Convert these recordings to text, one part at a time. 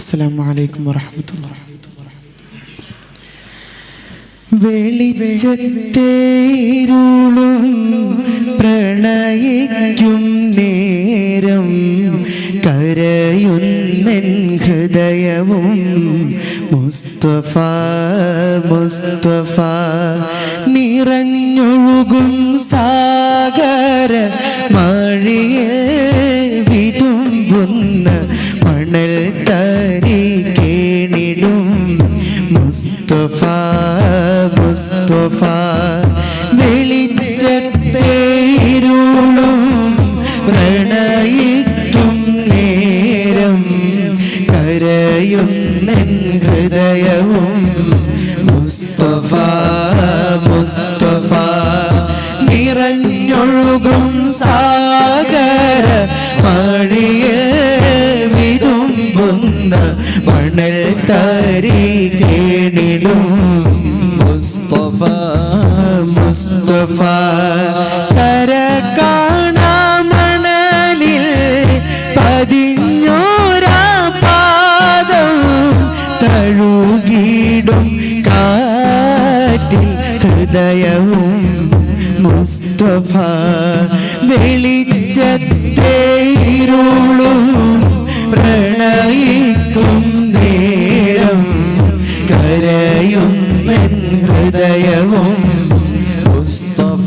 അസ്സാം അലൈക്കും വാഹമത്തുള്ള വെളിച്ചത്തേരുളും പ്രണയിക്കും നേരം കരയുന്ന ഹൃദയവും മുസ്തഫ മുസ്തഫ നിറഞ്ഞൊഴുകും സാഗര ഹൃദയവും മുസ്തഫ മുസ്തഫ. നിറഞ്ഞൊഴുകും സാഗര മണിയെ വിതുമ്പുന്ന മണൽ തരി കേണിടും കരയും ഹൃദയവും മുസ്തഫ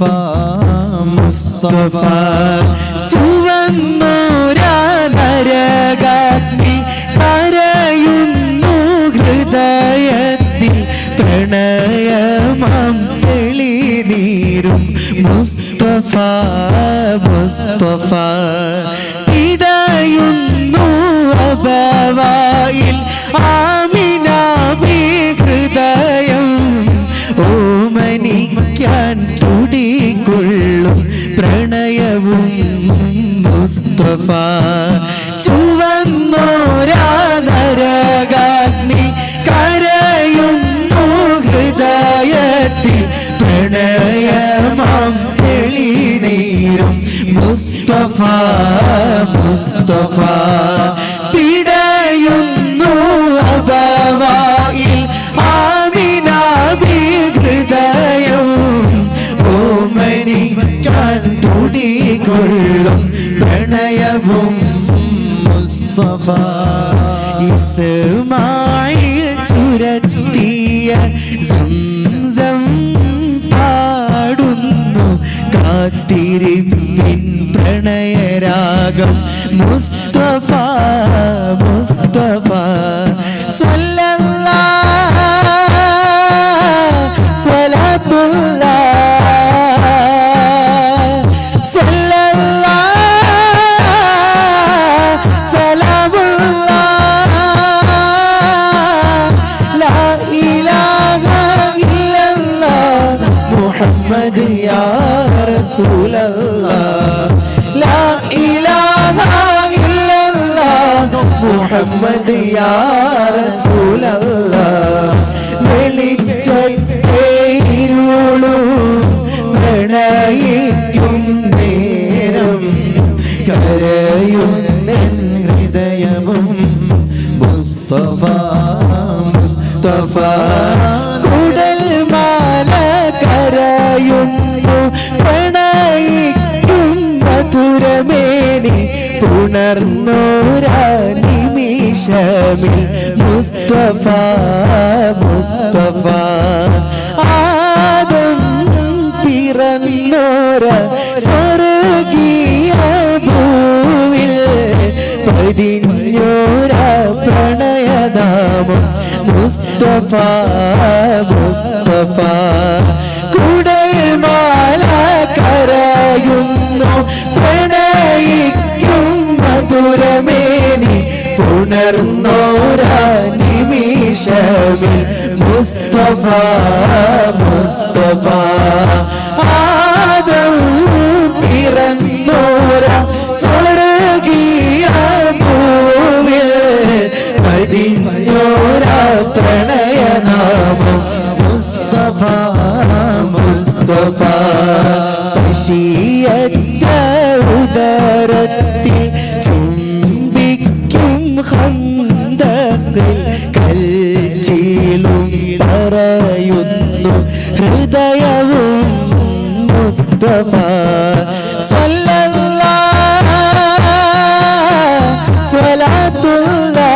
മുസ്തഫ. ചുവന്നോരാനരകാഗ്നി കരയുന്നു ഹൃദയത്തിൽ. പ്രണയമാം തെളിനീരും മുസ്തഫ മുസ്തഫ. മുസ്തഫ ചുവന്നോരാനരകാഗ്നി കരയുന്നു ഹൃദയത്തിൽ പ്രണയമാം തെളിനീരും. മുസ്തഫ മുസ്തഫ തുടികൊള്ളും പ്രണയവും മുസ്തഫ. ഇസ്മായിൽ ചുരത്തിയ സംസം പാടുന്നു. കാത്തിരിപ്പിൻ പ്രണയരാഗം മുസ്തഫ. റസൂലല്ലാഹ്. വെളിച്ചേരുളും കരയുന്നു. പ്രണയിക്കും മധുരമേനി. പുണർന്നോരാ നിമിഷമിൽ മുസ്തഫ മുസ്തഫ. ആദം പിറന്നോര സ്വർഗീയ ഭൂവിൽ പതിഞ്ഞോര പ്രണയനാമം മുസ്തഫ മുസ്തഫ. കുടൽ മാല കരയുന്നു പ്രണയിക്കും മധുരമേനി പുണർന്നോരാ നിമിഷമിൽ മുസ്തഫ മുസ്തഫ ആദം പിറന്നോര സ്വർഗീയ പതിഞ്ഞോര പ്രണയനാമം മുസ്തഫ മുസ്തഫ. പശിയറ്റ ഉദരത്തിൽ പറയുന്നു ഹൃദയവും മുസ്തഫ സല്ലല്ലാ സ്വലാത്തുല്ലാ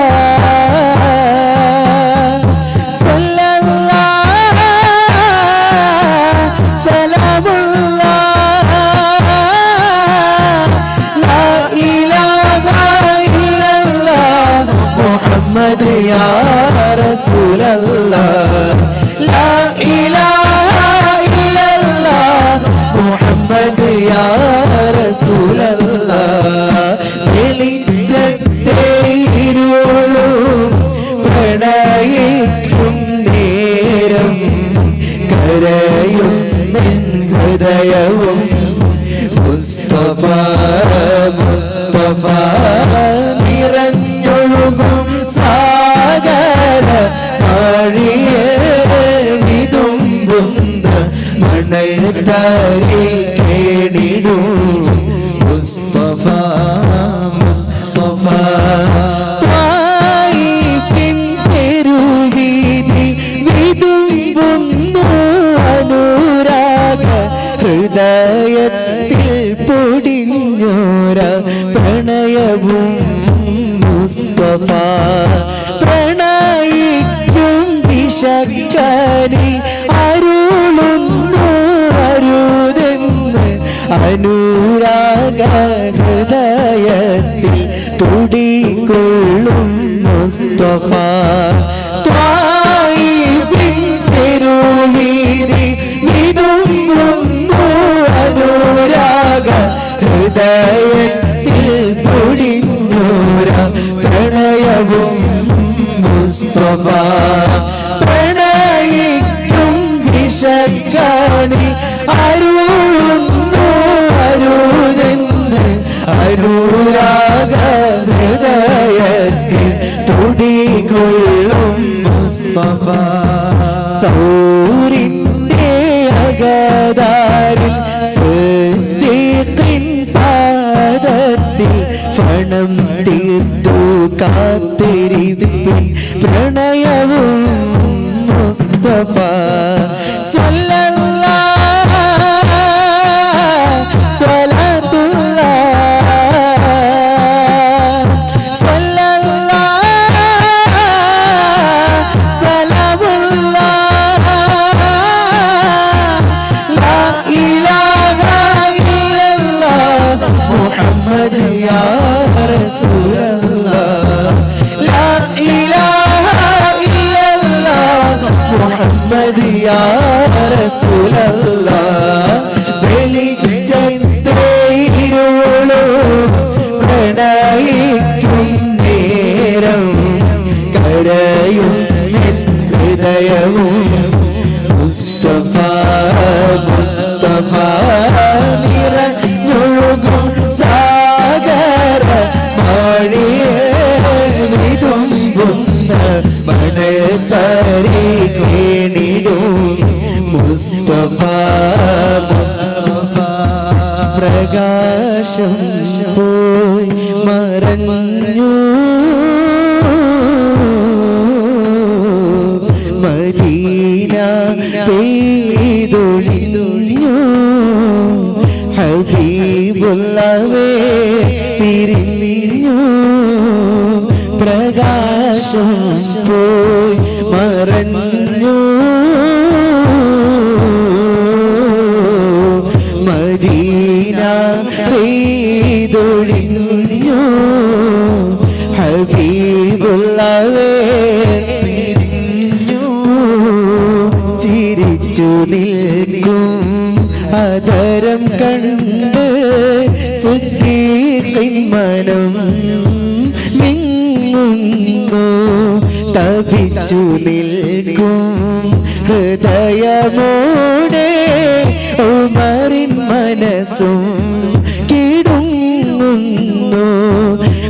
സല്ലല്ലാ സലാമുല്ലാ ലാ ഇലാഹ ഇല്ലല്ലാഹ് മുഹമ്മദ് യാ റസൂലല്ലാഹ് ലാ ഇലാഹ ഇല്ലല്ലാഹ് മുഹമ്മദ് യാ റസൂലല്ലാഹ് വെളിച്ചത്തെ ഇരുളും പ്രണയിക്കും നേരം കരയും ഹൃദയവും മുസ്തഫ മുസ്തഫ. കേണിടും മുസ്തഫ മുസ്തഫ. ത്വായിഫിൻ തെരുവീതി വിതുമ്പുന്നു അനുരാഗ ഹൃദയത്തിൽ പൊടിഞ്ഞോര പ്രണയവും മുസ്തഫ. പ്രണയിക്കും വിഷക്കനി അരുളുന്നു അനുരാഗ ഹൃദയത്തിൽ തുടികൊള്ളും മുസ്തഫ. തെരുവീതി പ്രണയിക്കും വിശക്കാനി അരുളുന്നു അനുരാഗ പ്രകാശം പോയി മറഞ്ഞു. മദീന പെയ്തൊഴിഞ്ഞു. ഹബീബുള്ളവേ തിരിഞ്ഞു. പ്രകാശം പോയി മറഞ്ഞു. ചിരിച്ചു നിൽക്കും അതരം കണ്ട് സുദ്ധീർക്കും മനം മിങ്ങുന്നു തപിച്ചു നിൽക്കും ഹൃദയമോടെ ഉമറിൻ മനസ്സും കിടുങ്ങുന്നു.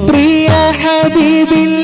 പ്രിയ ഹബീബില്ലാത്ത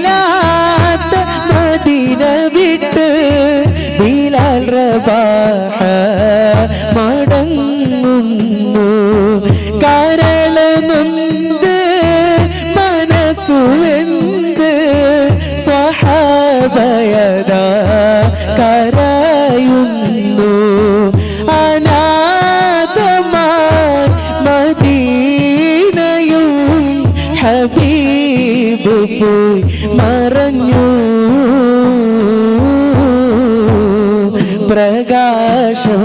പോയി മറഞ്ഞു. പ്രകാശം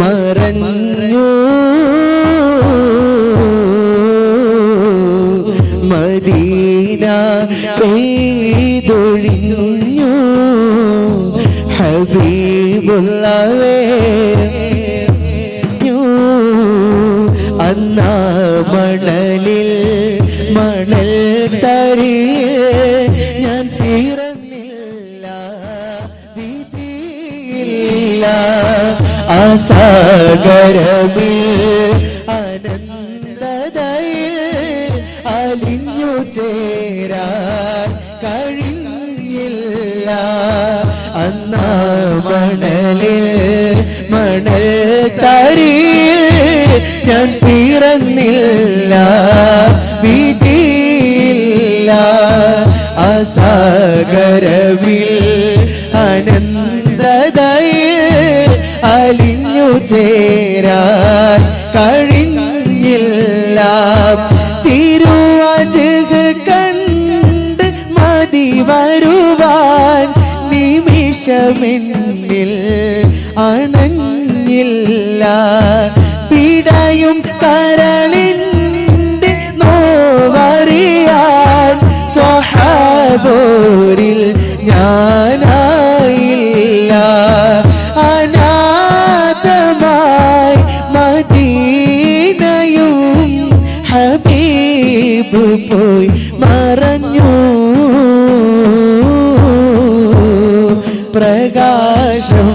മറഞ്ഞു. മദീന പെയ്തൊഴിഞ്ഞു ഹബീബുള്ളവേ അസാഗരമിൽ അനന്തതയിൽ അലിഞ്ഞു ചേരാൻ കഴിയില്ല. അന്നാ മണലിൽ മണൽ തരിയിൽ ഞാൻ പിറന്നില്ല. വിധിയില്ല അസാഗരവിൽ അനന്തതയിൽ അലിഞ്ഞു ചേരാൻ കഴിഞ്ഞില്ല തിരുവജക് കണ്ട് മതി വരുവാൻ നിമിഷമെന്നിൽ അണഞ്ഞില്ല. പിടയും കരളിന്റെ പ്രകാശം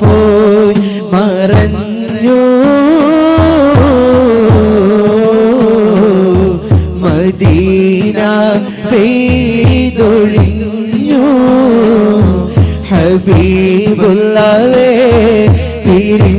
പോയി മറഞ്ഞു. മദീന പെയ്തൊഴിഞ്ഞു. ഹബീബുള്ളവേ പിരിഞ്ഞു